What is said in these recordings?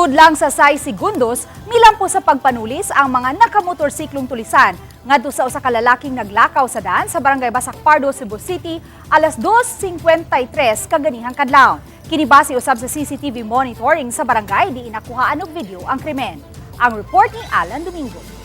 Sulod lang sa 6 segundos, milampo sa pagpanulis ang mga nakamotorsiklong tulisan. Ngadto sa usa ka lalaking naglakaw sa daan sa Barangay Basak Pardo, Cebu City, alas 2.53 kaganihang kadlaw. Kini base usab sa CCTV monitoring sa barangay di inakuhaan og video ang krimen. Ang report ni Alan Domingo.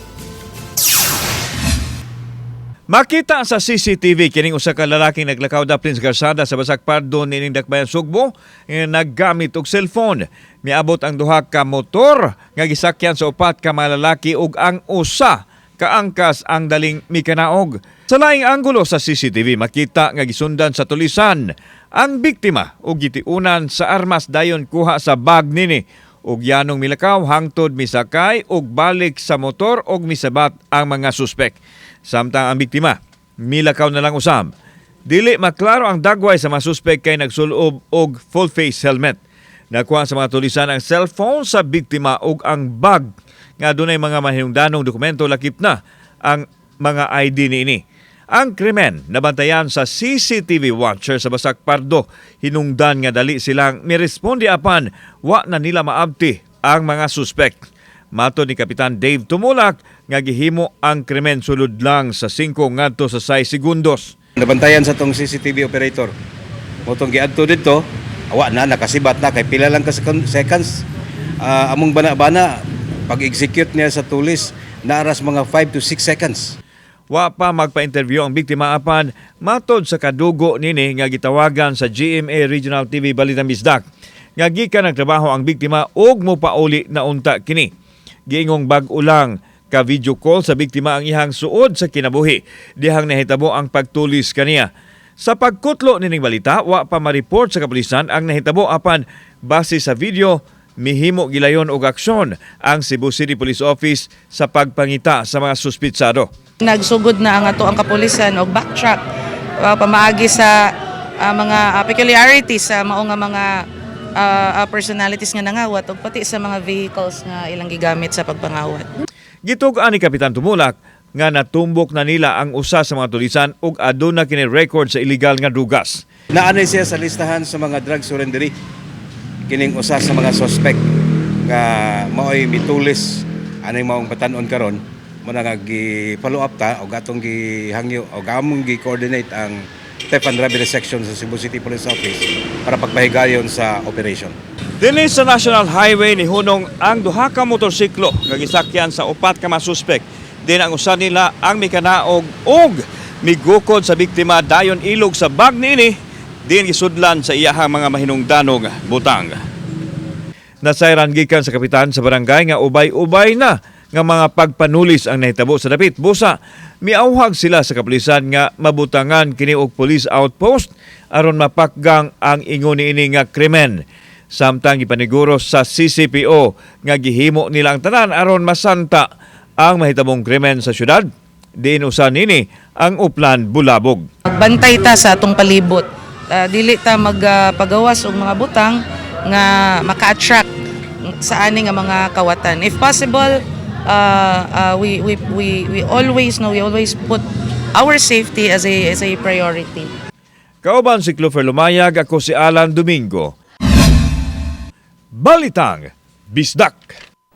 Makita sa CCTV kining usa ka lalaking naglakaw daplin sa karsada sa Basak Pardo nining Dakbayan Sugbo nga naggamit og cellphone. Miabot ang duha ka motor nga gisakyan sa upat ka mga lalaki ug ang usa kaangkas ang daling mikanaog. Sa laing anggulo sa CCTV makita nga gisundan sa tulisan ang biktima ug gitiunan sa armas dayon kuha sa bag nini ug yanong milakaw hangtod misakay ug balik sa motor ug misabat ang mga suspek. Samtang ang biktima, milakaw na lang usab. Dili maklaro ang dagway sa mga suspek kay nagsulob og full face helmet. Nakuha sa mga tulisan ang cellphone sa biktima ug ang bag nga dunay mga mahinungdanong dokumento lakip na ang mga ID niini. Ang krimen nabantayan sa CCTV watcher sa Basak Pardo. Hinungdan nga dali silang miresponde apan wa na nila maabti ang mga suspek. Mato ni Kapitan Dave Tumulak nga gihimo ang krimen sulod lang sa 5 ngadto sa 6 segundos. Nabantayan sa tong CCTV operator. Motong giadto dito, awa na nakasibat na kay pila lang ka second- seconds. Ah, among bana-bana pag-execute niya sa tulis naaras mga 5 to 6 seconds. Wa pa magpa-interview ang biktima apan matod sa kadugo nini nga gitawagan sa GMA Regional TV Balitang Bisdak. Nga gikan nagtrabaho ang biktima ug mopauli na unta kini. Giingong bag-o lang ka video call sa biktima ang ihang suod sa kinabuhi. Dihang nahitabo ang pagtulis kaniya. Sa pagkutlo nining balita, wa pa ma-report sa kapulisan ang nahitabo apan base sa video mihimo gilayon og aksyon ang Cebu City Police Office sa pagpangita sa mga suspitsado. Nagsugod na ang ato ang kapulisan og backtrack uh, pamaagi sa ah, mga ah, peculiarities sa mao nga mga ah, ah, personalities nga nangawat ug pati sa mga vehicles nga ilang gigamit sa pagpangawat. Gitugaan ni Kapitan Tumulak nga natumbok na nila ang usa sa mga tulisan ug aduna kini record sa illegal nga drugas. Naanay siya sa listahan sa mga drug surrendery. Kining usa sa mga suspect nga maoy mitulis anay maong batanon karon mo na nga gi-follow up ta og atong gihangyo og among gi-coordinate ang theft and robbery section sa Cebu City Police Office para pagpahigayon sa operation. Dinhi sa National Highway ni Hunong ang duha ka motorsiklo nga gisakyan sa upat ka mga suspek. Din ang usa nila ang mikanaog ug migukod sa biktima dayon ilog sa bag niini din gisudlan sa iyahang mga mahinungdanog butang. Nasayran gikan sa kapitan sa barangay nga ubay-ubay na nga mga pagpanulis ang nahitabo sa dapit. Busa, miauhag sila sa kapulisan nga mabutangan kini og police outpost aron mapakgang ang ingon niini nga krimen. Samtang ipaniguro sa CCPO nga gihimo nila tanan aron masanta ang mahitabong krimen sa syudad. Diin usa nini ang Uplan Bulabog. Magbantay ta sa atong palibot. Ah, dili ta magpagawas og mga butang nga maka-attract sa ani nga mga kawatan. If possible, uh, uh, we, we we we always know we always put our safety as a as a priority. Kauban si Clover Lumayag, ako si Alan Domingo. Balitang Bisdak.